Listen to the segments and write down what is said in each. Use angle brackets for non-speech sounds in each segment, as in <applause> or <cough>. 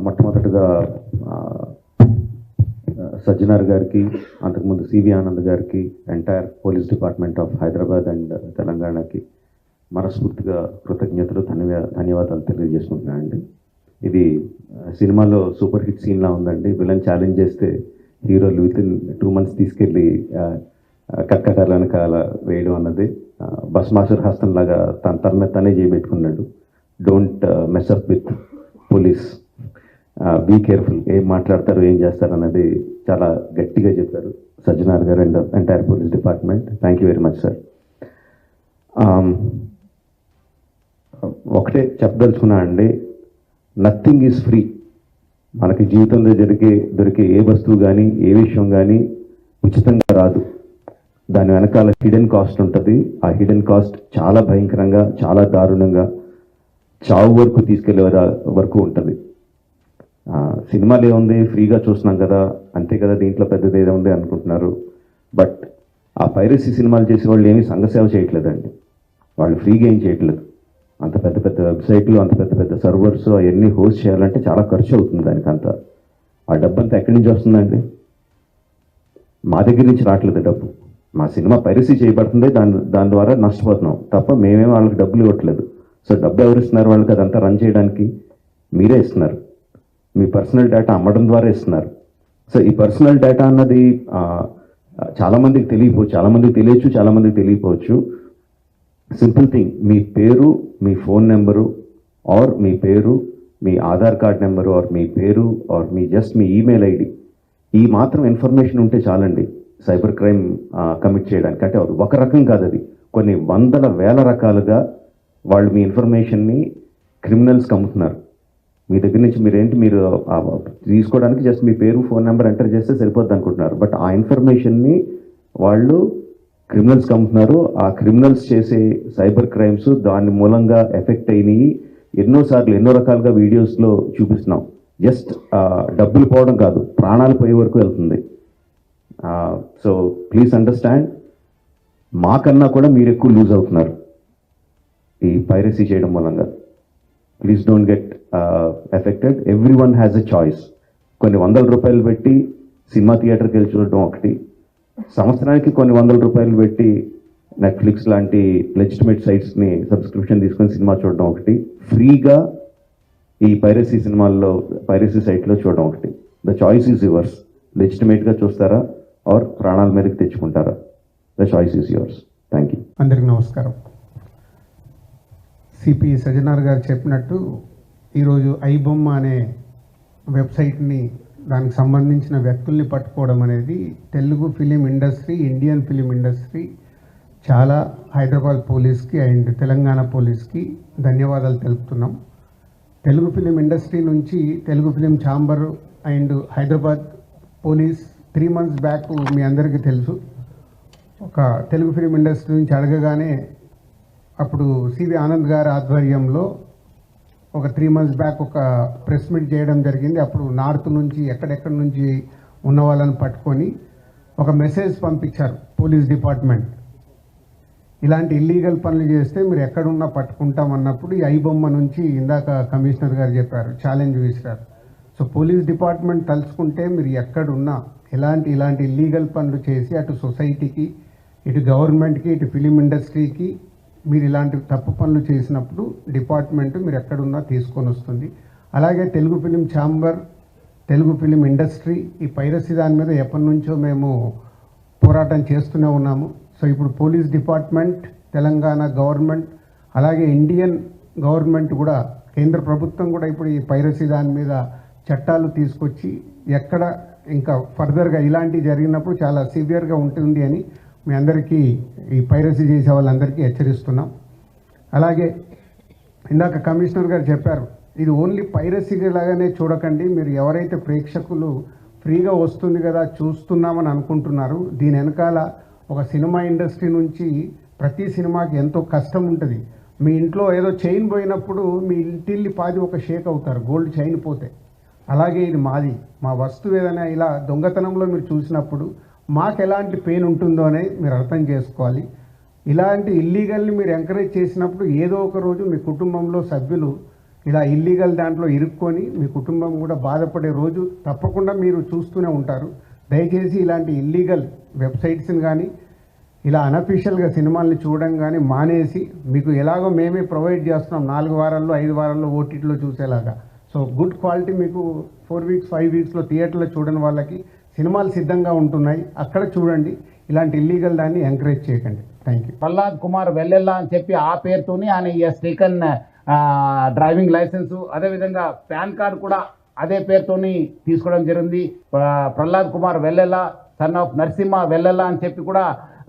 మొట్టమొదటిగా సజ్జనార్ గారికి అంతకుముందు సివి ఆనంద్ గారికి entire police department of Hyderabad and తెలంగాణకి మనస్ఫూర్తిగా కృతజ్ఞతలు ధన్యవా ధన్యవాదాలు తెలియజేసుకుంటున్నానండి. ఇది సినిమాలో సూపర్ హిట్ సీన్లా ఉందండి. విలన్ ఛాలెంజ్ చేస్తే హీరోలు విత్ ఇన్ టూ మంత్స్ తీసుకెళ్ళి ఆ, వెనకాల వేయడం అన్నది ఆ, బస్ హస్తం లాగా తన తన తనే చేయబెట్టుకున్నాడు don't mess up with police be careful ఏం మాట్లాడతారు ఏం చేస్తారు అన్నది చాలా గట్టిగా చెప్పారు. సజ్జనార్ గారు and entire police department thank you very much sir ఒకటే చెప్పదలుచుకున్నా అండి నథింగ్ ఈజ్ ఫ్రీ మనకి జీవితంలో జరిగే దొరికే ఏ వస్తువు కానీ ఏ విషయం కానీ ఉచితంగా రాదు. దాని వెనకాల హిడెన్ కాస్ట్ ఉంటుంది. ఆ హిడెన్ కాస్ట్ చాలా భయంకరంగా చాలా దారుణంగా చావు వరకు తీసుకెళ్ళే వరకు ఉంటుంది. సినిమాలు ఏముంది? ఫ్రీగా చూస్తున్నాం కదా. అంతే కదా దీంట్లో పెద్దది ఏదో ఉంది అనుకుంటున్నారు. బట్ ఆ పైరసీ సినిమాలు చేసే వాళ్ళు ఏమీ సంఘసేవ చేయట్లేదండి. వాళ్ళు ఫ్రీగా ఏం చేయట్లేదు. అంత పెద్ద పెద్ద వెబ్సైట్లు అంత పెద్ద పెద్ద సర్వర్స్ అవన్నీ హోస్ట్ చేయాలంటే చాలా ఖర్చు అవుతుంది దానికి అంత ఆ డబ్బు అంతా ఎక్కడి నుంచి వస్తుందండి? మా దగ్గర నుంచి రావట్లేదు డబ్బు. మా సినిమా పైరసీ చేయబడుతుంది. దాని దాని ద్వారా నష్టపోతున్నాం. తప్ప మేమేం వాళ్ళకి డబ్బులు ఇవ్వట్లేదు. సో డబ్బు ఎవరు ఇస్తున్నారు వాళ్ళకి? అదంతా రన్ చేయడానికి మీరే ఇస్తున్నారు. మీ పర్సనల్ డేటా అమ్మడం ద్వారా ఇస్తున్నారు. సో ఈ పర్సనల్ డేటా అన్నది చాలామందికి తెలియపోవచ్చు చాలామందికి తెలియచ్చు చాలామందికి తెలియపోవచ్చు. సింపుల్ థింగ్ మీ పేరు మీ ఫోన్ నెంబరు ఆర్ మీ పేరు మీ ఆధార్ కార్డ్ నెంబరు ఆర్ మీ పేరు ఆర్ మీ జస్ట్ మీ ఈమెయిల్ ఐడి ఈ మాత్రం ఇన్ఫర్మేషన్ ఉంటే చాలండి. సైబర్ క్రైమ్ కమిట్ చేయడానికి. అంటే అది ఒక రకం కాదు అది. కొన్ని వందల వేల రకాలుగా వాళ్ళు మీ ఇన్ఫర్మేషన్ని క్రిమినల్స్కి అమ్ముతున్నారు మీ దగ్గర నుంచి మీరేంటి మీరు ఆ తీసుకోవడానికి జస్ట్ మీ పేరు ఫోన్ నెంబర్ ఎంటర్ చేస్తే సరిపోద్ది అనుకుంటున్నారు. బట్ ఆ ఇన్ఫర్మేషన్ని వాళ్ళు క్రిమినల్స్కి అమ్ముతున్నారు. ఆ క్రిమినల్స్ చేసే సైబర్ క్రైమ్స్ దాని మూలంగా ఎఫెక్ట్ అయినాయి. ఎన్నోసార్లు ఎన్నో రకాలుగా వీడియోస్లో చూపిస్తున్నాం. జస్ట్ డబ్బులు పోవడం కాదు ప్రాణాలు పోయే వరకు వెళ్తుంది. సో ప్లీజ్ అండర్స్టాండ్ మాకన్నా కూడా మీరు ఎక్కువ లూజ్ అవుతున్నారు. ఈ పైరసీ చేయడం మూలంగా. Please don't get affected every one has a choice కొన్ని వందల రూపాయలు పెట్టి సినిమా థియేటర్కి వెళ్ళి చూడడం ఒకటి. సంవత్సరానికి కొన్ని వందల రూపాయలు పెట్టి నెట్ఫ్లిక్స్ లాంటి లెజిటిమేట్ సైట్స్ని సబ్స్క్రిప్షన్ తీసుకొని సినిమా చూడడం ఒకటి. ఫ్రీగా ఈ పైరసీ సినిమాల్లో పైరసీ సైట్లో చూడడం ఒకటి. ద చాయిస్ ఈజ్ యువర్స్ లెజిటిమేట్గా చూస్తారా? ఆర్ ప్రాణాల మీదకి తెచ్చుకుంటారా? The choice is yours thank you అందరికి నమస్కారం. సిపి సజ్జనార్ గారు చెప్పినట్టు ఈరోజు ఐబొమ్మ అనే వెబ్సైట్ని దానికి సంబంధించిన వ్యక్తుల్ని పట్టుకోవడం అనేది Telugu film industry Indian film industry చాలా హైదరాబాద్ పోలీస్కి అండ్ తెలంగాణ పోలీస్కి ధన్యవాదాలు తెలుపుతున్నాం. తెలుగు ఫిలిం ఇండస్ట్రీ నుంచి Telugu film chamber and Hyderabad police three months back మీ అందరికీ తెలుసు. ఒక తెలుగు ఫిలిం ఇండస్ట్రీ నుంచి అడగగానే అప్పుడు సివి ఆనంద్ గారి ఆధ్వర్యంలో ఒక త్రీ మంత్స్ బ్యాక్ ఒక ప్రెస్ మీట్ చేయడం జరిగింది. అప్పుడు నార్త్ నుంచి ఎక్కడెక్కడి నుంచి ఉన్న వాళ్ళని పట్టుకొని ఒక మెసేజ్ పంపించారు పోలీస్ డిపార్ట్మెంట్ ఇలాంటి ఇల్లీగల్ పనులు చేస్తే మీరు ఎక్కడున్నా పట్టుకుంటాం అన్నప్పుడు ఈ ఐబొమ్మ నుంచి ఇందాక కమిషనర్ గారు చెప్పారు ఛాలెంజ్ విసిరారు. సో పోలీస్ డిపార్ట్మెంట్ తలుచుకుంటే మీరు ఎక్కడున్నా ఎలాంటి ఇలాంటి ఇల్లీగల్ పనులు చేసి అటు సొసైటీకి ఇటు గవర్నమెంట్కి ఇటు ఫిలిం ఇండస్ట్రీకి మీరు ఇలాంటి తప్పు పనులు చేసినప్పుడు డిపార్ట్మెంట్ మీరు ఎక్కడున్నా తీసుకొని వస్తుంది. అలాగే Telugu film chamber Telugu film industry ఈ పైరసీ దాని మీద ఎప్పటి నుంచో మేము పోరాటం చేస్తూనే ఉన్నాము. సో ఇప్పుడు పోలీస్ డిపార్ట్మెంట్ తెలంగాణ గవర్నమెంట్ అలాగే ఇండియన్ గవర్నమెంట్ కూడా కేంద్ర ప్రభుత్వం కూడా ఇప్పుడు ఈ పైరసీ దాని మీద చట్టాలు తీసుకొచ్చి ఎక్కడ ఇంకా ఫర్దర్గా ఇలాంటివి జరిగినప్పుడు చాలా సివియర్గా ఉంటుంది అని మీ అందరికీ ఈ పైరసీ చేసే వాళ్ళందరికీ హెచ్చరిస్తున్నాం. అలాగే ఇందాక కమిషనర్ గారు చెప్పారు ఇది ఓన్లీ పైరసీ లాగానే చూడకండి మీరు ఎవరైతే ప్రేక్షకులు ఫ్రీగా వస్తుంది కదా చూస్తున్నామని అనుకుంటున్నారు దీని వెనకాల ఒక సినిమా ఇండస్ట్రీ నుంచి ప్రతి సినిమాకి ఎంతో కష్టం ఉంటుంది. మీ ఇంట్లో ఏదో చైన్ పోయినప్పుడు మీ ఇంటిల్లి పాది ఒక షేక్ అవుతారు గోల్డ్ చైన్ పోతే. అలాగే ఇది మాది మా వస్తువు ఏదైనా ఇలా దొంగతనంలో మీరు చూసినప్పుడు మాకు ఎలాంటి పెయిన్ ఉంటుందో అనేది మీరు అర్థం చేసుకోవాలి. ఇలాంటి ఇల్లీగల్ని మీరు ఎంకరేజ్ చేసినప్పుడు ఏదో ఒక రోజు మీ కుటుంబంలో సభ్యులు ఇలా ఇల్లీగల్ దాంట్లో ఇరుక్కొని మీ కుటుంబం కూడా బాధపడే రోజు తప్పకుండా మీరు చూస్తూనే ఉంటారు. దయచేసి ఇలాంటి ఇల్లీగల్ వెబ్సైట్స్ని కానీ ఇలా అనఫీషియల్గా సినిమాల్ని చూడడం కానీ మానేసి మీకు ఎలాగో మేమే ప్రొవైడ్ చేస్తున్నాం నాలుగు వారాల్లో ఐదు వారాల్లో ఓటీటీలో చూసేలాగా. సో గుడ్ క్వాలిటీ మీకు ఫోర్ వీక్స్ ఫైవ్ వీక్స్లో థియేటర్లో చూడని వాళ్ళకి సినిమాలు సిద్ధంగా ఉంటున్నాయి. అక్కడ చూడండి. ఇలాంటి ఇల్లీగల్ దాన్ని ఎంకరేజ్ చేయకండి. థ్యాంక్ యూ ప్రహ్లాద్ కుమార్ వెళ్ళెల్లా అని చెప్పి ఆ పేరుతోని ఆయన ఎస్ టేకన్ డ్రైవింగ్ లైసెన్సు అదేవిధంగా పాన్ కార్డు కూడా అదే పేరుతోని తీసుకోవడం జరిగింది. ప్రహ్లాద్ కుమార్ వెళ్ళెల్లా సన్ ఆఫ్ నరసింహ వెళ్ళెల్లా అని చెప్పి కూడా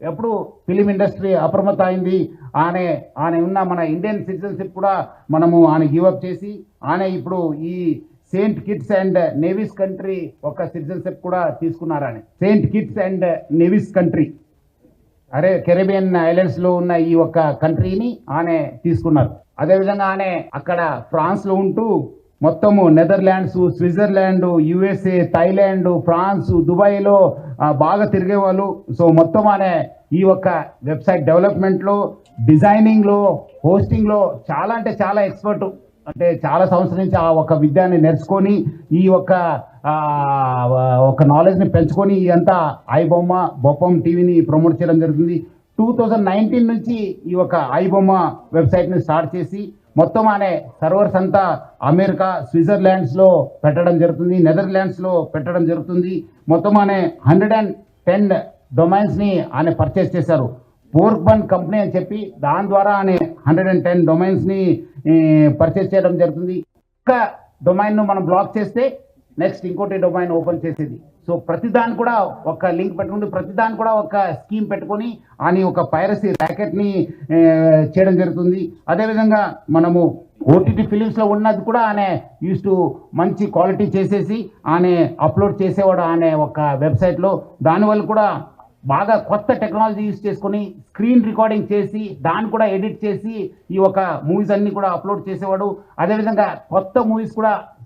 ఎప్పుడు ఫిలిం ఇండస్ట్రీ అప్రమత్త అయింది. ఆనే ఆయన ఉన్న మన ఇండియన్ సిటిజన్షిప్ కూడా మనము ఆయన గివప్ చేసి ఆయన ఇప్పుడు ఈ Saint Kitts and Nevis country ఒక సిటిజన్షిప్ కూడా తీసుకున్నారని Saint Kitts and Nevis country అరే కెరేబియన్ ఐలాండ్స్లో ఉన్న ఈ ఒక్క కంట్రీని ఆనే తీసుకున్నారు. అదేవిధంగా ఆనే అక్కడ ఫ్రాన్స్లో ఉంటూ మొత్తము Netherlands Switzerland USA Thailand France దుబాయ్లో బాగా తిరిగేవాళ్ళు. సో మొత్తం అనే ఈ ఒక్క వెబ్సైట్ డెవలప్మెంట్లో డిజైనింగ్లో హోస్టింగ్లో చాలా అంటే చాలా ఎక్స్పర్ట్. అంటే చాలా సంవత్సరం నుంచి ఆ ఒక విద్యాన్ని నేర్చుకొని ఈ యొక్క ఒక నాలెడ్జ్ని పెంచుకొని ఇదంతా ఐబొమ్మ బొప్పం టీవీని ప్రమోట్ చేయడం జరుగుతుంది. టూ థౌజండ్ నైన్టీన్ నుంచి ఈ ఒక ఐబొమ్మ వెబ్సైట్ని స్టార్ట్ చేసి మొత్తం అనే సర్వర్స్ అంతా అమెరికా స్విట్జర్లాండ్స్లో పెట్టడం జరుగుతుంది నెదర్లాండ్స్లో పెట్టడం జరుగుతుంది. మొత్తం అనే హండ్రెడ్ అండ్ టెన్ డొమైన్స్ని ఆయన పర్చేస్ చేశారు. పోర్క్ బన్ కంపెనీ అని చెప్పి దాని ద్వారా ఆయన హండ్రెడ్ అండ్ టెన్ డొమైన్స్ని పర్చేస్ చేయడం జరుగుతుంది. ఒక్క డొమైన్ను మనం బ్లాక్ చేస్తే నెక్స్ట్ ఇంకోటి డొమైన్ ఓపెన్ చేసేది. సో ప్రతిదాని కూడా ఒక లింక్ పెట్టుకుని ప్రతిదాని కూడా ఒక స్కీమ్ పెట్టుకొని అని ఒక పైరసీ ర్యాకెట్ని చేయడం జరుగుతుంది. అదేవిధంగా మనము ఓటీటీ ఫిలిమ్స్లో ఉన్నది కూడా ఆనే యూస్ టు మంచి క్వాలిటీ చేసేసి ఆమె అప్లోడ్ చేసేవాడు అనే ఒక వెబ్సైట్లో. దానివల్ల కూడా బాగా కొత్త టెక్నాలజీ యూస్ చేసుకొని స్క్రీన్ రికార్డింగ్ చేసి దాన్ని కూడా ఎడిట్ చేసి ఈ ఒక మూవీస్ అన్నీ కూడా అప్లోడ్ చేసేవాడు. అదేవిధంగా కొత్త మూవీస్ కూడా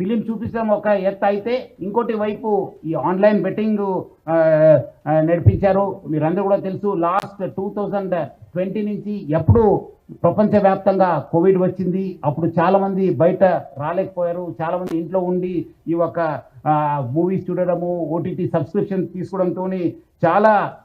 ఫిలిం చూపించడం ఒక ఎత్తు అయితే. ఇంకోటి వైపు ఈ ఆన్లైన్ బెట్టింగ్ నడిపించారు మీరందరూ కూడా తెలుసు లాస్ట్ టూ థౌజండ్ ట్వంటీ నుంచి ఎప్పుడు ప్రపంచవ్యాప్తంగా కోవిడ్ వచ్చింది. అప్పుడు చాలామంది బయట రాలేకపోయారు. చాలామంది ఇంట్లో ఉండి ఈ ఒక మూవీస్ చూడడము ఓటీటీ సబ్స్క్రిప్షన్ తీసుకోవడంతో చాలా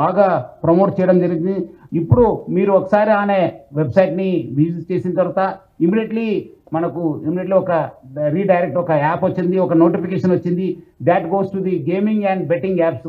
బాగా ప్రమోట్ చేయడం జరిగింది. ఇప్పుడు మీరు ఒకసారి అనే వెబ్సైట్ని విజిట్ చేసిన తర్వాత ఇమీడియట్లీ మనకు ఇమీడియట్లీ ఒక రీడైరెక్ట్ ఒక యాప్ వచ్చింది ఒక నోటిఫికేషన్ వచ్చింది. That goes to the gaming and betting apps.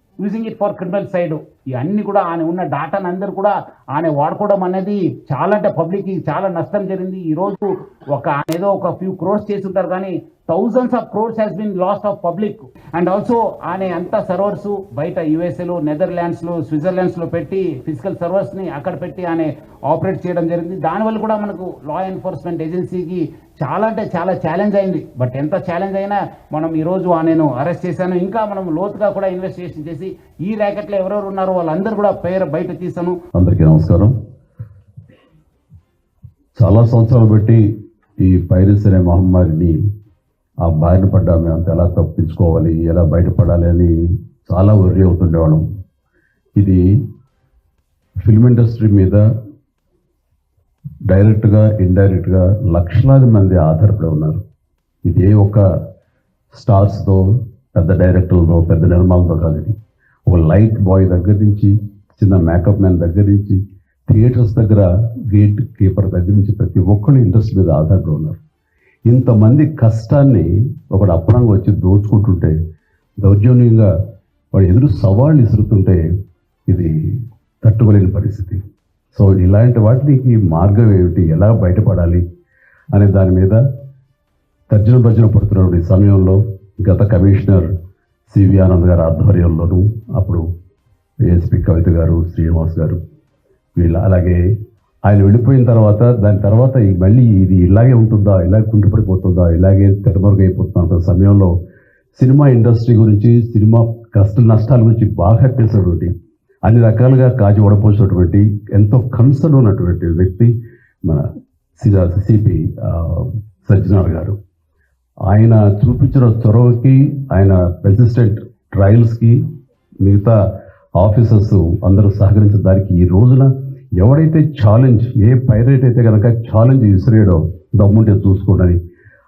using it for criminal side ఇవన్నీ కూడా ఆయన ఉన్న డాటాని అందరూ కూడా ఆయన వాడుకోవడం అనేది చాలా అంటే పబ్లిక్కి చాలా నష్టం జరిగింది. ఈరోజు ఒక ఆయన ఏదో ఒక ఫ్యూ క్రోర్స్ చేసి ఉంటారు కానీ thousands of crores has been lost of public and also ఆయన అంత సర్వర్స్ బయట యుఎస్ఏలో నెదర్లాండ్స్లో స్విట్జర్లాండ్స్లో పెట్టి ఫిజికల్ సర్వర్స్ని అక్కడ పెట్టి ఆయన ఆపరేట్ చేయడం జరిగింది. దానివల్ల కూడా మనకు లా ఎన్ఫోర్స్మెంట్ ఏజెన్సీకి చాలా అంటే చాలా ఛాలెంజ్ అయింది. బట్ ఎంత ఛాలెంజ్ అయినా మనం ఈరోజు నేను అరెస్ట్ చేశాను. ఇంకా మనం లోతుగా కూడా ఇన్వెస్టిగేషన్ చేసి ఈ ర్యాకెట్లో ఎవరెవరు ఉన్నారో వాళ్ళందరూ కూడా పేరు బయట తీశాను. అందరికీ నమస్కారం. చాలా సంవత్సరాలు బట్టి ఈ పైరస్ అనే మహమ్మారిని ఆ బారిన పడ్డా మేము ఎలా తప్పించుకోవాలి? ఎలా బయటపడాలి అని చాలా వర్రీ అవుతుండేవాళ్ళం. ఇది ఫిల్మ్ ఇండస్ట్రీ మీద డైరెక్ట్గా ఇండైరెక్ట్గా లక్షలాది మంది ఆధారపడి ఉన్నారు. ఇది ఏ ఒక్క స్టార్స్తో పెద్ద డైరెక్టర్లతో పెద్ద నిర్మాణంతో కాదు ఇది. ఒక లైట్ బాయ్ దగ్గర నుంచి చిన్న మేకప్ మ్యాన్ దగ్గర నుంచి థియేటర్స్ దగ్గర గేట్ కీపర్ దగ్గర నుంచి ప్రతి ఒక్కళ్ళు ఇంట్రెస్ట్ మీద ఆధారపడి ఉన్నారు. ఇంతమంది కష్టాన్ని ఒకడు అప్పనంగా వచ్చి దోచుకుంటుంటే దౌర్జన్యంగా వాడు ఎదురు సవాళ్ళు ఇసురుతుంటే ఇది తట్టుకోలేని పరిస్థితి. సో ఇలాంటి వాటికి మార్గం ఏమిటి? ఎలా బయటపడాలి? అనే దాని మీద తర్జన భర్జన పడుతున్న ఈ సమయంలో గత కమిషనర్ సివి ఆనంద్ గారి ఆధ్వర్యంలోనూ అప్పుడు ఏఎస్పి కవిత గారు శ్రీనివాస్ గారు వీళ్ళ అలాగే ఆయన వెళ్ళిపోయిన తర్వాత దాని తర్వాత మళ్ళీ ఇది ఇలాగే ఉంటుందా ఇలాగే కుంటుపడిపోతుందా ఇలాగే తెరమరుగైపోతుందా సమయంలో సినిమా ఇండస్ట్రీ గురించి సినిమా కష్ట నష్టాల గురించి బాగా తెలిసినటువంటి అన్ని రకాలుగా కాజు ఓడపోసినటువంటి ఎంతో కన్సర్న్ ఉన్నటువంటి వ్యక్తి మన సిపి సజ్జనార్ గారు. ఆయన చూపించిన చొరవకి ఆయన రెసిస్టెంట్ ట్రయల్స్కి మిగతా ఆఫీసర్స్ అందరూ సహకరించిన దానికి ఈ రోజున ఎవడైతే ఛాలెంజ్ ఏ పైరేట్ అయితే కనుక ఛాలెంజ్ విసిరేయడో దమ్ముంటే చూసుకోడని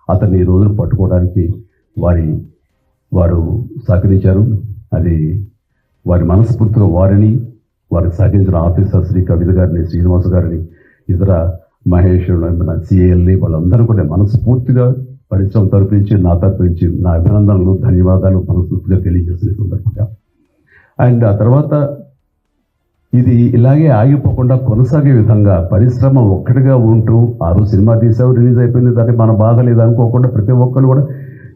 అతన్ని ఈ రోజున పట్టుకోవడానికి వారి వారు సహకరించారు. అది వారి మనస్ఫూర్తిగా వారిని వారికి సహకరించిన ఆఫీసర్ శ్రీ కవిత గారిని శ్రీనివాస్ గారిని ఇతర మహేష్ మన సిఏఎల్ని వాళ్ళందరూ కూడా మనస్ఫూర్తిగా పరిశ్రమ తరపు నుంచి నా తరపు నుంచి నా అభినందనలు ధన్యవాదాలు మనస్ఫూర్తిగా తెలియజేసిన సందర్భంగా. అండ్ ఆ తర్వాత ఇది ఇలాగే ఆగిపోకుండా కొనసాగే విధంగా పరిశ్రమ ఒక్కటిగా ఉంటూ ఆరు సినిమా తీసావు రిలీజ్ అయిపోయింది. దాన్ని మన బాధ లేదు అనుకోకుండా ప్రతి ఒక్కరు కూడా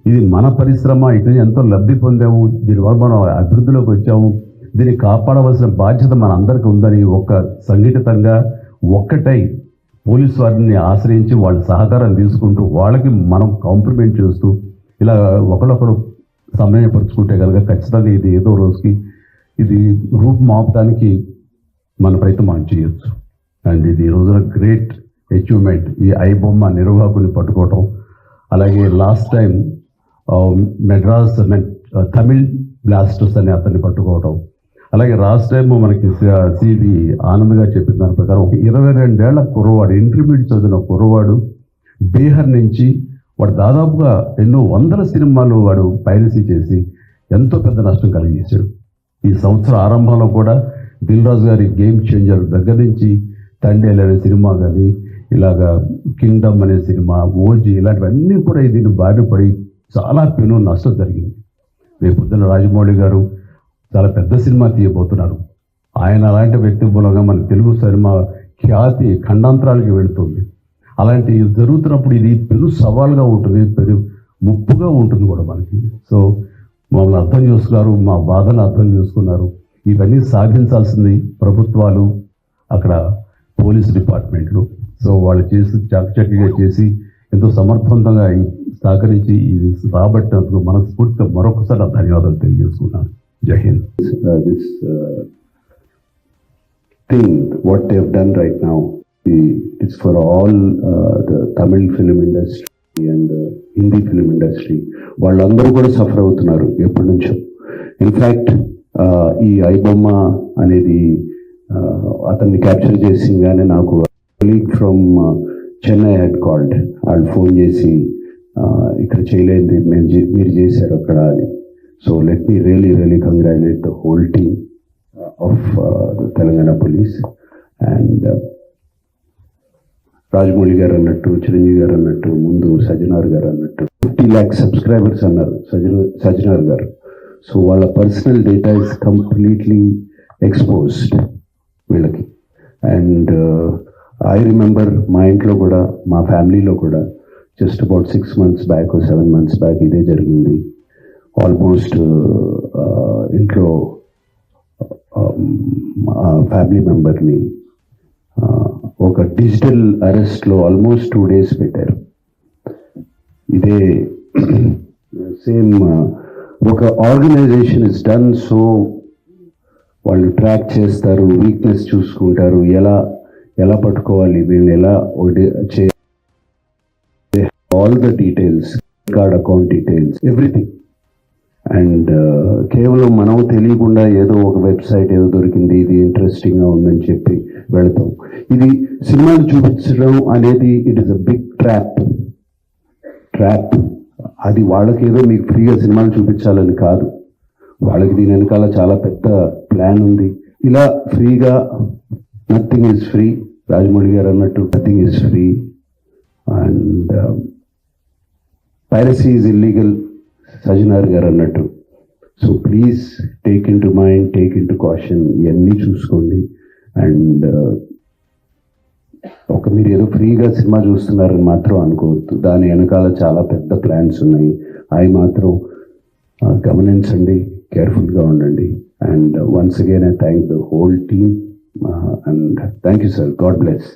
ఇది మన పరిశ్రమ ఇటు ఎంతో లబ్ధి పొందాము దీనివల్ల మనం అభివృద్ధిలోకి వచ్చాము. దీన్ని కాపాడవలసిన బాధ్యత మన అందరికీ ఉందని ఒక సంఘటితంగా ఒక్కటై పోలీస్ వారిని ఆశ్రయించి వాళ్ళ సహకారం తీసుకుంటూ వాళ్ళకి మనం కాంప్లిమెంట్ చేస్తూ ఇలా ఒకరొకరు సమన్వయపరుచుకుంటే కనుక ఖచ్చితంగా ఇది ఏదో రోజుకి ఇది రూపు మాపడానికి మన ప్రయత్నం మనం చేయొచ్చు. అండ్ ఇది ఈ రోజున గ్రేట్ అచీవ్మెంట్ ఈ ఐ బొమ్మ నిర్వాహకుని పట్టుకోవటం. అలాగే last time Madras Tamil blasters అని అతన్ని పట్టుకోవటం. అలాగే లాస్ట్ టైం మనకి సివి uh, ఆనంద్గా చెప్పిన దాని ప్రకారం ఒక ఇరవై రెండేళ్ళ కుర్రవాడు ఇంటర్మీడియట్ చదివిన కుర్రవాడు బీహార్ నుంచి వాడు దాదాపుగా ఎన్నో వందల సినిమాలు వాడు పైరసీ చేసి ఎంతో పెద్ద నష్టం కలిగేశాడు ఈ సంవత్సరం ఆరంభంలో కూడా రాజు గారి గేమ్ చేంజర్ దగ్గర నుంచి తండ్రి అనే సినిమా కానీ ఇలాగా కింగ్డమ్ అనే సినిమా ఓజీ ఇలాంటివన్నీ కూడా దీన్ని బారిన పడి చాలా పెను నష్టం జరిగింది. రేపు పొద్దున్న రాజమౌళి గారు చాలా పెద్ద సినిమా తీయబోతున్నారు. ఆయన అలాంటి వ్యక్తి మూలంగా మన తెలుగు సినిమా ఖ్యాతి ఖండాంతరాలకి వెళుతుంది. అలాంటి జరుగుతున్నప్పుడు ఇది పెను సవాల్గా ఉంటుంది పెను ముప్పుగా ఉంటుంది కూడా మనకి. సో మమ్మల్ని అర్థం చేసుకున్నారు మా బాధను అర్థం చేసుకున్నారు. ఇవన్నీ సాధించాల్సింది ప్రభుత్వాలు అక్కడ పోలీస్ డిపార్ట్మెంట్లు. సో వాళ్ళు చేసి చాకచక్యంగా చేసి ఎంతో సమర్థవంతంగా సహకరించి ఇది రాబట్టినందుకు మనస్ఫూర్తిగా మరొకసారి ధన్యవాదాలు తెలియజేసుకున్నాను Jai Hind. Uh, this uh, thing, what they have done right now, the, it's for all uh, the uh, వాళ్ళందరూ కూడా సఫర్ అవుతున్నారు ఎప్పటి నుంచో. ఇన్ఫ్యాక్ట్ ఈ ఐబొమ్మ అనేది అతన్ని క్యాప్చర్ చేసింగానే నాకు colleague from Chennai head called వాళ్ళు ఫోన్ చేసి ఇక్కడ చేయలేదు మీరు చేశారు అక్కడ అని. So let me really really congratulate the whole team of Telangana police and Rajamouli garu అన్నట్టు చిరంజీవి గారు అన్నట్టు ముందు సజ్జనార్ గారు అన్నట్టు ఫిఫ్టీ ల్యాక్స్ సబ్స్క్రైబర్స్ అన్నారు సజ్జన సజ్జనార్ గారు. సో వాళ్ళ personal data is completely exposed వీళ్ళకి. అండ్ ఐ రిమెంబర్ మా ఇంట్లో కూడా మా ఫ్యామిలీలో కూడా just about six months back seven months back ఇదే జరిగింది. ఆల్మోస్ట్ uh, uh, ఇంట్లో um, ఫ్యామిలీ మెంబర్ని uh, ఒక డిజిటల్ అరెస్ట్లో ఆల్మోస్ట్ టూ డేస్ పెట్టారు. ఇదే <clears throat> సేమ్ ఒక ఆర్గనైజేషన్ ఇస్ డన్ సో వాళ్ళు ట్రాక్ చేస్తారు వీక్నెస్ చూసుకుంటారు ఎలా ఎలా పట్టుకోవాలి వీళ్ళని ఎలా చే all the details card account details everything and కేవలం మనం తెలియకుండా ఏదో ఒక వెబ్సైట్ ఏదో దొరికింది ఇది ఇంట్రెస్టింగ్గా ఉందని చెప్పి వెళతాం. ఇది సినిమాలు చూపించడం అనేది it is a big trap trap అది వాళ్ళకేదో మీకు ఫ్రీగా సినిమాలు చూపించాలని కాదు. వాళ్ళకి దీని వెనకాల చాలా పెద్ద ప్లాన్ ఉంది. ఇలా ఫ్రీగా nothing is free Rajamouli garu అన్నట్టు nothing is free and piracy is illegal Sajjanar garu అన్నట్టు. So please take into mind take into caution ఇవన్నీ చూసుకోండి. అండ్ ఒక మీరు ఏదో ఫ్రీగా సినిమా చూస్తున్నారని మాత్రం అనుకోవద్దు. దాని వెనకాల చాలా పెద్ద ప్లాన్స్ ఉన్నాయి. అవి మాత్రం గమనించండి కేర్ఫుల్గా ఉండండి. And once again I thank the whole team and thank you sir. God bless.